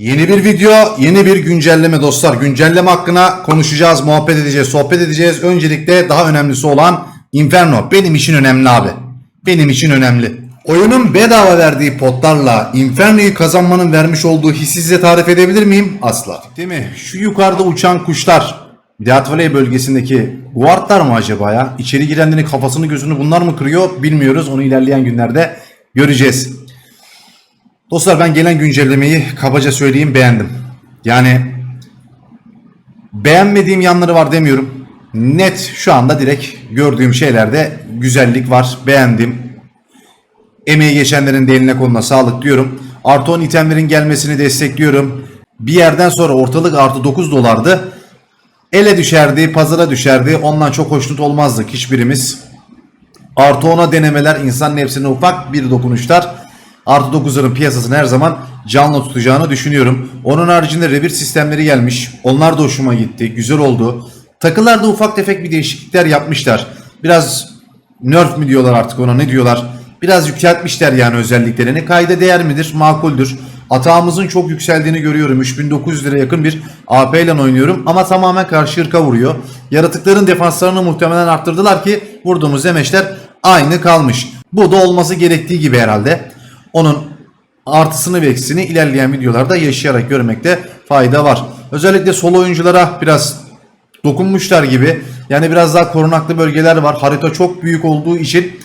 Yeni bir video, yeni bir güncelleme dostlar. Güncelleme hakkında konuşacağız, muhabbet edeceğiz, sohbet edeceğiz. Öncelikle daha önemlisi olan Inferno. Benim için önemli abi. Benim için önemli. Oyunun bedava verdiği potlarla Inferno'yu kazanmanın vermiş olduğu hissi size tarif edebilir miyim? Asla. Değil mi? Şu yukarıda uçan kuşlar. Death bölgesindeki guardlar mı acaba ya? İçeri girenlerin kafasını gözünü bunlar mı kırıyor bilmiyoruz. Onu ilerleyen günlerde göreceğiz. Dostlar ben gelen güncellemeyi kabaca söyleyeyim beğendim. Yani beğenmediğim yanları var demiyorum. Net şu anda direkt gördüğüm şeylerde güzellik var. Beğendim. Emeği geçenlerin de eline koluna sağlık diyorum. Artı 10 itemlerin gelmesini destekliyorum. Bir yerden sonra ortalık artı 9 dolardı. Ele düşerdi, pazara düşerdi. Ondan çok hoşnut olmazdık hiçbirimiz. Artı 10'a denemeler insanın hepsine ufak bir dokunuşlar. Artı 9'ların piyasasını her zaman canlı tutacağını düşünüyorum. Onun haricinde revir sistemleri gelmiş. Onlar da hoşuma gitti. Güzel oldu. Takılarda ufak tefek bir değişiklikler yapmışlar. Biraz nerf mi diyorlar artık ona ne diyorlar. Biraz yükseltmişler yani özelliklerini. Kayda değer midir? Makuldür. Atağımızın çok yükseldiğini görüyorum. 3900 lira yakın bir AP ile oynuyorum ama tamamen karşı ırka vuruyor. Yaratıkların defanslarını muhtemelen arttırdılar ki vurduğumuz demeçler aynı kalmış. Bu da olması gerektiği gibi herhalde. Onun artısını ve eksisini ilerleyen videolarda yaşayarak görmekte fayda var. Özellikle solo oyunculara biraz dokunmuşlar gibi. Yani biraz daha korunaklı bölgeler var. Harita çok büyük olduğu için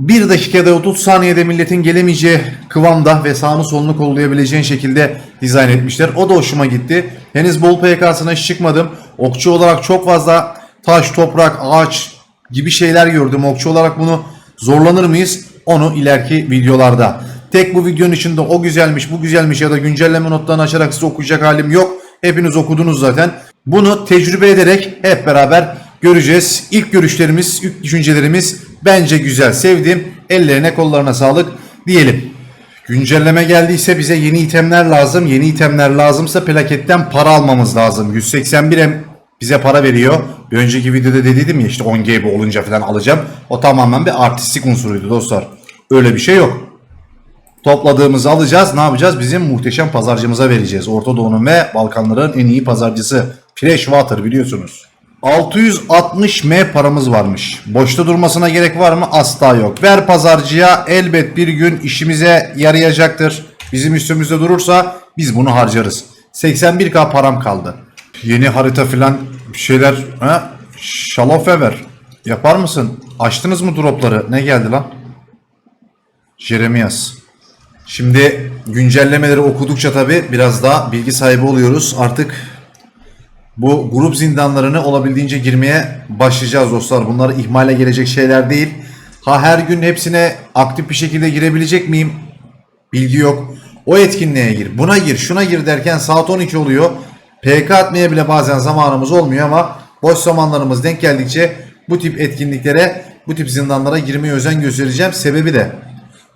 1 dakikada 30 saniyede milletin gelemeyeceği kıvamda ve sağını solunu kollayabileceğin şekilde dizayn etmişler. O da hoşuma gitti. Henüz bol PK'sına hiç çıkmadım. Okçu olarak çok fazla taş, toprak, ağaç gibi şeyler gördüm. Okçu olarak bunu zorlanır mıyız? Onu ileriki videolarda. Tek bu videonun içinde o güzelmiş, bu güzelmiş ya da güncelleme notlarını açarak size okuyacak halim yok. Hepiniz okudunuz zaten. Bunu tecrübe ederek hep beraber göreceğiz. İlk görüşlerimiz, ilk düşüncelerimiz bence güzel, sevdim. Ellerine kollarına sağlık diyelim. Güncelleme geldiyse bize yeni itemler lazım. Yeni itemler lazımsa plaketten para almamız lazım. 181 em bize para veriyor. Bir önceki videoda dediydim ya işte 10 GB olunca falan alacağım. O tamamen bir artistik unsuruydu dostlar. Öyle bir şey yok. Topladığımızı alacağız. Ne yapacağız? Bizim muhteşem pazarcımıza vereceğiz. Orta Doğu'nun ve Balkanların en iyi pazarcısı. Freshwater biliyorsunuz. 660 M paramız varmış. Boşta durmasına gerek var mı? Asla yok. Ver pazarcıya elbet bir gün işimize yarayacaktır. Bizim üstümüzde durursa biz bunu harcarız. 81k param kaldı. Yeni harita filan bir şeyler. Ha? Şalofever. Yapar mısın? Açtınız mı dropları? Ne geldi lan? Jeremias. Şimdi güncellemeleri okudukça tabi biraz daha bilgi sahibi oluyoruz. Artık bu grup zindanlarını olabildiğince girmeye başlayacağız dostlar. Bunlar ihmale gelecek şeyler değil. Ha her gün hepsine aktif bir şekilde girebilecek miyim? Bilgi yok. O etkinliğe gir, buna gir, şuna gir derken saat 12 oluyor. PK atmaya bile bazen zamanımız olmuyor ama boş zamanlarımız denk geldikçe bu tip etkinliklere, bu tip zindanlara girmeye özen göstereceğim. Sebebi de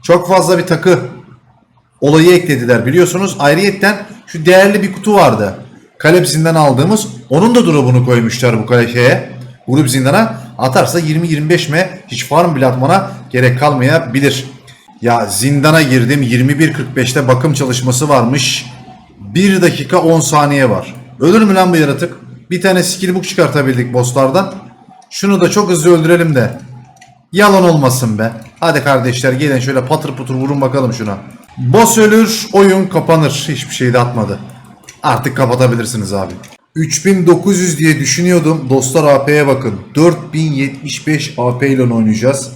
çok fazla bir takı olayı eklediler biliyorsunuz. Ayrıyetten şu değerli bir kutu vardı. Kalepsinden aldığımız onun da drop'unu koymuşlar bu kale şeye. Grup zindana atarsa 20-25 me hiç farm bile atmana gerek kalmayabilir. Ya zindana girdim 21.45'te bakım çalışması varmış. 1 dakika 10 saniye var. Ölür mü lan bu yaratık? Bir tane skill book çıkartabildik bosslardan. Şunu da çok hızlı öldürelim de. Yalan olmasın be. Hadi kardeşler gelin şöyle patır putur vurun bakalım şuna. Boss ölür, oyun kapanır. Hiçbir şey de atmadı. Artık kapatabilirsiniz abi. 3900 diye düşünüyordum. Dostlar AP'ye bakın. 4075 AP ile oynayacağız.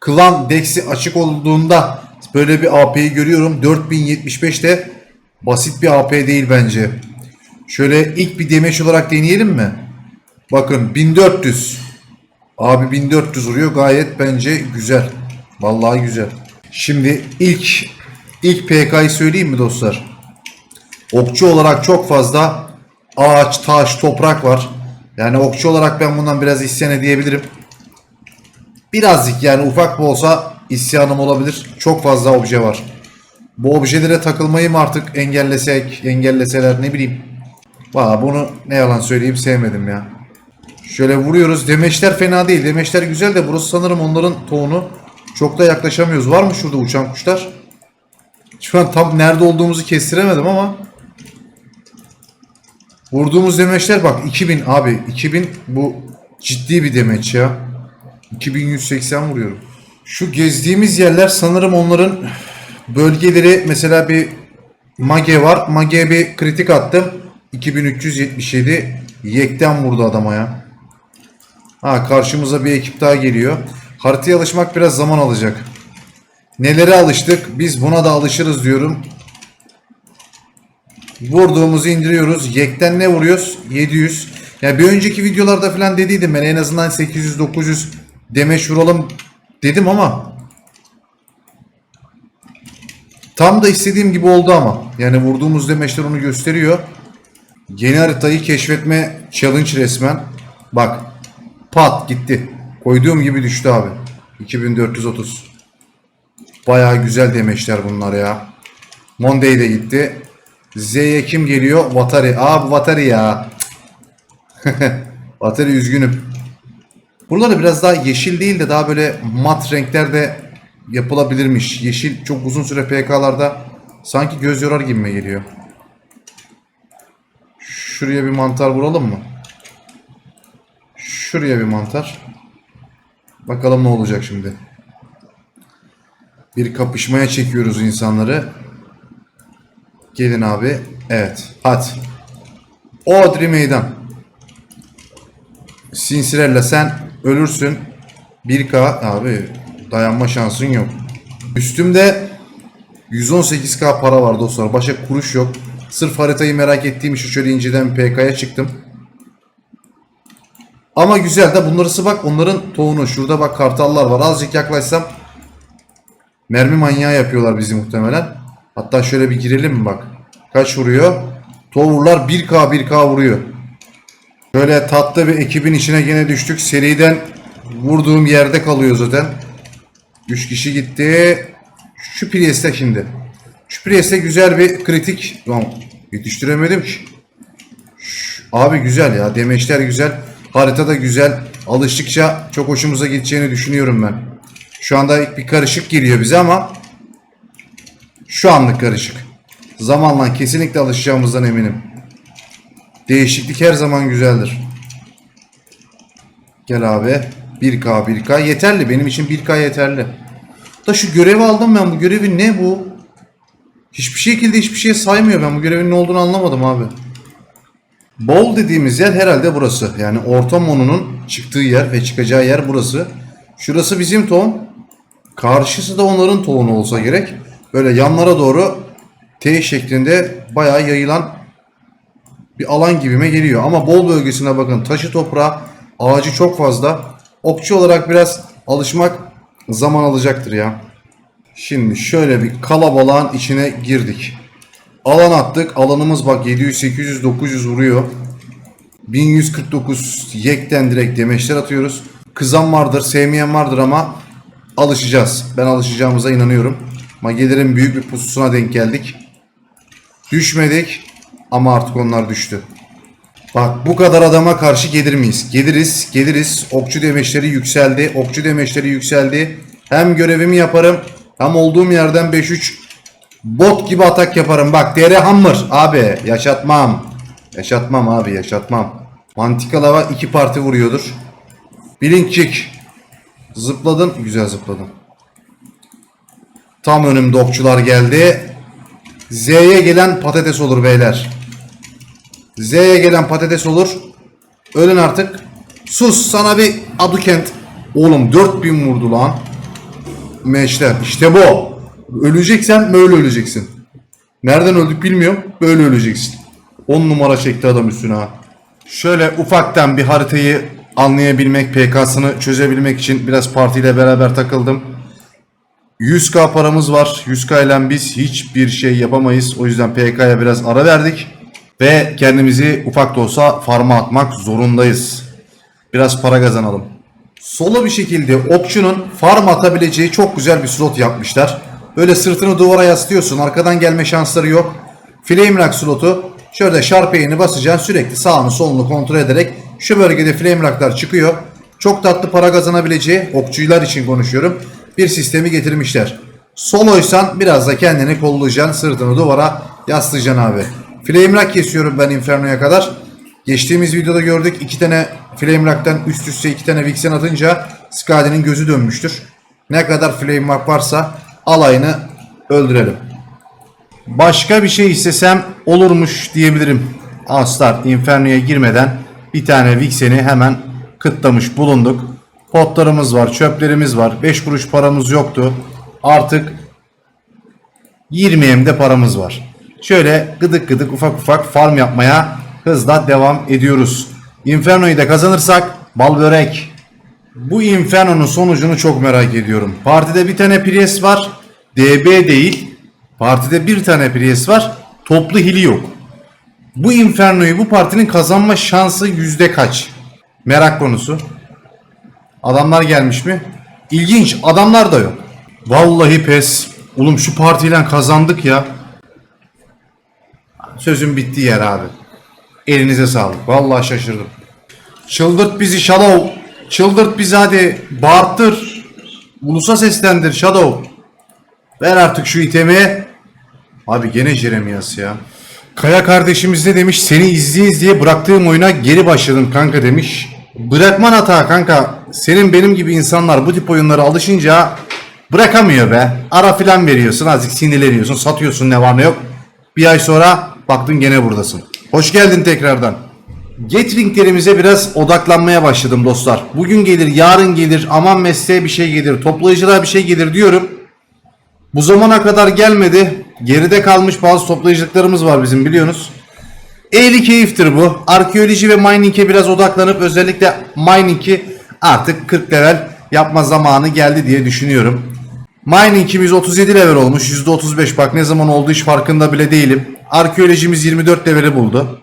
Klan Dex'i açık olduğunda böyle bir AP'yi görüyorum. 4075 de basit bir AP değil bence. Şöyle ilk bir demeç olarak deneyelim mi? Bakın 1400. Abi 1400 vuruyor gayet bence güzel. Vallahi güzel. Şimdi ilk ilk PK'yı söyleyeyim mi dostlar? Okçu olarak çok fazla ağaç, taş, toprak var. Yani okçu olarak ben bundan biraz isyan edebilirim. Birazcık yani ufak da olsa isyanım olabilir. Çok fazla obje var. Bu objelere takılmayı mı artık engellesek, engelleseler ne bileyim. Valla bunu ne yalan söyleyeyim sevmedim ya. Şöyle vuruyoruz. Demeçler fena değil. Demeçler güzel de burası sanırım onların tohunu. Çok da yaklaşamıyoruz. Var mı şurada uçan kuşlar? Şu an tam nerede olduğumuzu kestiremedim ama vurduğumuz demeçler bak 2000 abi 2000 bu ciddi bir demeç ya. 2180 vuruyorum. Şu gezdiğimiz yerler sanırım onların bölgeleri mesela bir Mage var. Mage'ye bir kritik attım. 2377 yekten vurdu adama ya. Ha karşımıza bir ekip daha geliyor. Haritaya alışmak biraz zaman alacak. Nelere alıştık? Biz buna da alışırız diyorum. Vurduğumuzu indiriyoruz. Yekten ne vuruyoruz? 700. Yani bir önceki videolarda falan dediydim ben en azından 800-900 demeç vuralım dedim ama tam da istediğim gibi oldu ama. Yani vurduğumuz demeçler onu gösteriyor. Yeni haritayı keşfetme challenge resmen. Bak pat gitti. Koyduğum gibi düştü abi. 2430. Bayağı güzel demeçler bunlar ya. Monday de gitti. Z'ye kim geliyor? Vatari. Aa bu Vatari ya. Vatari üzgünüm. Buraları biraz daha yeşil değil de daha böyle mat renklerde yapılabilirmiş. Yeşil çok uzun süre PK'larda sanki göz yorar gibime geliyor. Şuraya bir mantar vuralım mı? Şuraya bir mantar. Bakalım ne olacak şimdi. Bir kapışmaya çekiyoruz insanları. Gelin abi. Evet. Hadi. Odri meydan. Sinsirella sen ölürsün. 1K abi dayanma şansın yok. Üstümde 118k para var dostlar. Başka kuruş yok. Sırf haritayı merak ettiğim için şöyle inceden PK'ya çıktım. Ama güzel de bunları bak onların tohunu. Şurada bak kartallar var. Azıcık yaklaşsam mermi manyağı yapıyorlar bizi muhtemelen. Hatta şöyle bir girelim mi bak. Kaç vuruyor? Tower'lar 1K 1K vuruyor. Böyle tatlı bir ekibin içine gene düştük. Seriden vurduğum yerde kalıyor zaten. 3 kişi gitti. Şu Priest'e şimdi. Şu güzel bir kritik. Lan yetiştiremedim ki. Abi güzel ya. Demeçler güzel. Harita da güzel. Alıştıkça çok hoşumuza gideceğini düşünüyorum ben. Şu anda bir karışık geliyor bize ama şu anlık karışık. Zamanla kesinlikle alışacağımızdan eminim. Değişiklik her zaman güzeldir. Gel abi. 1K 1K yeterli. Benim için 1K yeterli. Da şu görevi aldım ben. Bu görevi ne bu? Hiçbir şekilde hiçbir şey saymıyor. Ben bu görevin ne olduğunu anlamadım abi. Bol dediğimiz yer herhalde burası. Yani orta monunun çıktığı yer ve çıkacağı yer burası. Şurası bizim ton. Karşısı da onların tohunu olsa gerek. Böyle yanlara doğru T şeklinde bayağı yayılan bir alan gibime geliyor. Ama bol bölgesine bakın. Taşı toprağı, ağacı çok fazla. Okçu olarak biraz alışmak zaman alacaktır ya. Şimdi şöyle bir kalabalığın içine girdik. Alan attık. Alanımız bak 700, 800, 900 vuruyor. 1149 yekten direkt demeçler atıyoruz. Kızan vardır, sevmeyen vardır ama alışacağız. Ben alışacağımıza inanıyorum. Magelerin büyük bir pususuna denk geldik. Düşmedik ama artık onlar düştü. Bak bu kadar adama karşı gelir miyiz? Geliriz, geliriz. Okçu demeçleri yükseldi. Okçu demeçleri yükseldi. Hem görevimi yaparım hem olduğum yerden 5-3 bot gibi atak yaparım. Bak dere hammer abi yaşatmam. Yaşatmam abi yaşatmam. Mantika lava iki parti vuruyordur. Blink kick. Zıpladın. Güzel zıpladın. Tam önümde okçular geldi. Z'ye gelen patates olur beyler. Z'ye gelen patates olur. Ölün artık. Sus sana bir Adukent. Oğlum 4000 vurdu lan. Meşler. İşte bu. Öleceksen böyle öleceksin. Nereden öldük bilmiyorum. Böyle öleceksin. 10 numara çekti adam üstüne ha. Şöyle ufaktan bir haritayı anlayabilmek, PK'sını çözebilmek için biraz partiyle beraber takıldım. 100k paramız var. 100k ile biz hiçbir şey yapamayız. O yüzden PK'ya biraz ara verdik. Ve kendimizi ufak da olsa farma atmak zorundayız. Biraz para kazanalım. Solo bir şekilde okçunun farm atabileceği çok güzel bir slot yapmışlar. Böyle sırtını duvara yaslıyorsun. Arkadan gelme şansları yok. Flame Rock slotu. Şöyle Sharpie'ini basacaksın. Sürekli sağını solunu kontrol ederek şu bölgede Flame Rock'lar çıkıyor. Çok tatlı para kazanabileceği okçular için konuşuyorum. Bir sistemi getirmişler. Soloysan biraz da kendini kollayacaksın. Sırtını duvara yaslayacaksın abi. Flame Rock kesiyorum ben Inferno'ya kadar. Geçtiğimiz videoda gördük. iki tane Flame Rock'tan üst üste iki tane Vixen atınca Skadi'nin gözü dönmüştür. Ne kadar Flame Rock varsa alayını öldürelim. Başka bir şey istesem olurmuş diyebilirim. Astar Inferno'ya girmeden bir tane Vixen'i hemen kıtlamış bulunduk. Potlarımız var, çöplerimiz var. 5 kuruş paramız yoktu. Artık 20 de paramız var. Şöyle gıdık gıdık ufak ufak farm yapmaya hızla devam ediyoruz. Inferno'yu da kazanırsak bal börek. Bu Inferno'nun sonucunu çok merak ediyorum. Partide bir tane Priest var. DB değil. Partide bir tane Priest var. Toplu hili yok. Bu Inferno'yu bu partinin kazanma şansı yüzde kaç? Merak konusu. Adamlar gelmiş mi? İlginç. Adamlar da yok. Vallahi pes. Oğlum şu partiyle kazandık ya. Sözün bittiği yer abi. Elinize sağlık. Vallahi şaşırdım. Çıldırt bizi Shadow. Çıldırt bizi hadi. Bağırttır. Ulusa seslendir Shadow. Ver artık şu itemi. Abi gene Jeremias ya. Kaya kardeşimiz de demiş seni izleye izleye bıraktığım oyuna geri başladım kanka demiş. Bırakman hata kanka. Senin benim gibi insanlar bu tip oyunlara alışınca bırakamıyor be. Ara filan veriyorsun azıcık sinirleniyorsun satıyorsun ne var ne yok. Bir ay sonra baktın gene buradasın. Hoş geldin tekrardan. Gatringlerimize biraz odaklanmaya başladım dostlar. Bugün gelir, yarın gelir, aman mesleğe bir şey gelir, toplayıcılığa bir şey gelir diyorum. Bu zamana kadar gelmedi. Geride kalmış bazı toplayıcılıklarımız var bizim biliyorsunuz. Eğli keyiftir bu. Arkeoloji ve mining'e biraz odaklanıp özellikle mining'i artık 40 level yapma zamanı geldi diye düşünüyorum. Mining'imiz 37 level olmuş. %35 bak ne zaman oldu hiç farkında bile değilim. Arkeolojimiz 24 leveli buldu.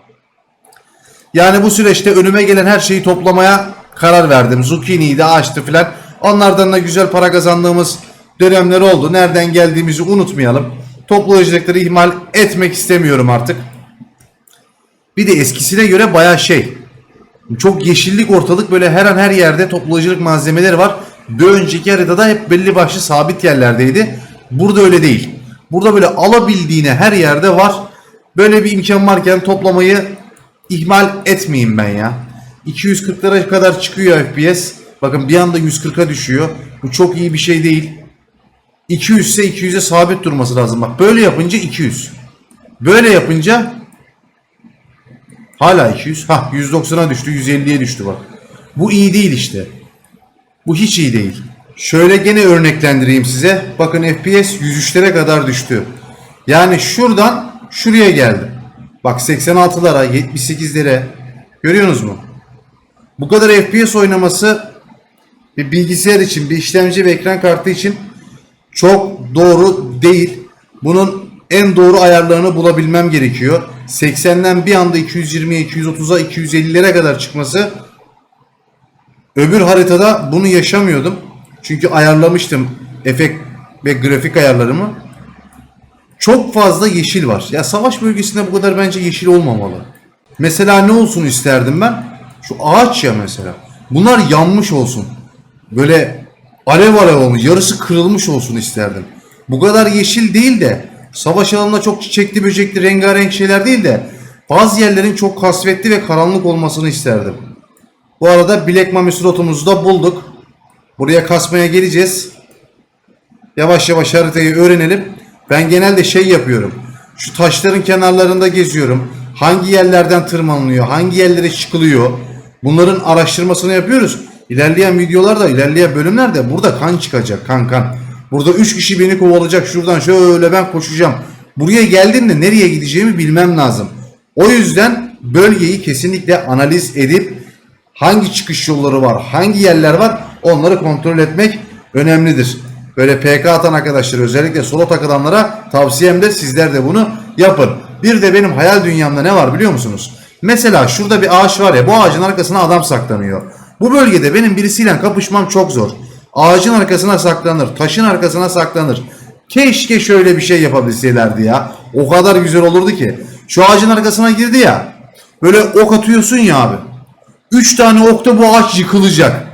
Yani bu süreçte önüme gelen her şeyi toplamaya karar verdim. Zucchini'yi de açtı filan. Onlardan da güzel para kazandığımız dönemler oldu. Nereden geldiğimizi unutmayalım. Toplayıcılıkları ihmal etmek istemiyorum artık. Bir de eskisine göre baya şey. Çok yeşillik ortalık böyle her an her yerde toplayıcılık malzemeleri var. Bir önceki haritada hep belli başlı sabit yerlerdeydi. Burada öyle değil. Burada böyle alabildiğine her yerde var. Böyle bir imkan varken toplamayı ihmal etmeyeyim ben ya. 240'lara kadar çıkıyor FPS. Bakın bir anda 140'a düşüyor. Bu çok iyi bir şey değil. 200 ise 200'e sabit durması lazım. Bak böyle yapınca 200. Böyle yapınca hala 200. Ha 190'a düştü, 150'ye düştü bak. Bu iyi değil işte. Bu hiç iyi değil. Şöyle gene örneklendireyim size. Bakın FPS 103'lere kadar düştü. Yani şuradan şuraya geldi. Bak 86'lara, 78'lere. Görüyorsunuz mu? Bu kadar FPS oynaması bir bilgisayar için, bir işlemci ve ekran kartı için çok doğru değil. Bunun en doğru ayarlarını bulabilmem gerekiyor. 80'den bir anda 220'ye, 230'a, 250'lere kadar çıkması öbür haritada bunu yaşamıyordum. Çünkü ayarlamıştım efekt ve grafik ayarlarımı. Çok fazla yeşil var. Ya savaş bölgesinde bu kadar bence yeşil olmamalı. Mesela ne olsun isterdim ben? Şu ağaç ya mesela. Bunlar yanmış olsun. Böyle alev alev olmuş, yarısı kırılmış olsun isterdim. Bu kadar yeşil değil de savaş alanında çok çiçekli böcekli rengarenk şeyler değil de bazı yerlerin çok kasvetli ve karanlık olmasını isterdim. Bu arada Black Mami slotumuzu da bulduk. Buraya kasmaya geleceğiz. Yavaş yavaş haritayı öğrenelim. Ben genelde şey yapıyorum. Şu taşların kenarlarında geziyorum. Hangi yerlerden tırmanılıyor, hangi yerlere çıkılıyor. Bunların araştırmasını yapıyoruz. İlerleyen videolarda, ilerleyen bölümlerde burada kan çıkacak, kan kan. Burada 3 kişi beni kovalayacak şuradan şöyle ben koşacağım. Buraya geldiğimde nereye gideceğimi bilmem lazım. O yüzden bölgeyi kesinlikle analiz edip hangi çıkış yolları var, hangi yerler var onları kontrol etmek önemlidir. Böyle PK atan arkadaşlar özellikle solo takılanlara tavsiyem de sizler de bunu yapın. Bir de benim hayal dünyamda ne var biliyor musunuz? Mesela şurada bir ağaç var ya bu ağacın arkasına adam saklanıyor. Bu bölgede benim birisiyle kapışmam çok zor. Ağacın arkasına saklanır, taşın arkasına saklanır. Keşke şöyle bir şey yapabilselerdi ya. O kadar güzel olurdu ki. Şu ağacın arkasına girdi ya. Böyle ok atıyorsun ya abi. Üç tane okta bu ağaç yıkılacak.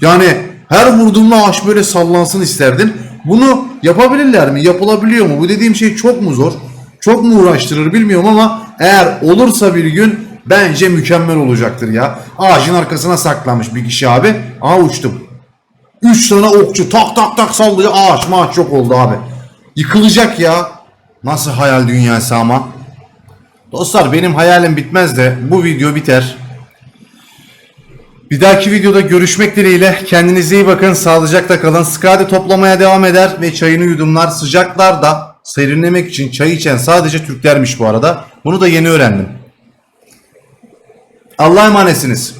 Yani her vurduğumda ağaç böyle sallansın isterdim. Bunu yapabilirler mi? Yapılabiliyor mu? Bu dediğim şey çok mu zor? Çok mu uğraştırır bilmiyorum ama eğer olursa bir gün bence mükemmel olacaktır ya. Ağacın arkasına saklanmış bir kişi abi. Aa uçtum. 3 tane okçu tak tak tak sallıyor ağaç maaç çok oldu abi. Yıkılacak ya. Nasıl hayal dünyası ama. Dostlar benim hayalim bitmez de bu video biter. Bir dahaki videoda görüşmek dileğiyle. Kendinize iyi bakın. Sağlıcakla kalın. Skadi toplamaya devam eder ve çayını yudumlar. Sıcaklarda serinlemek için çay içen sadece Türklermiş bu arada. Bunu da yeni öğrendim. Allah'a emanetsiniz.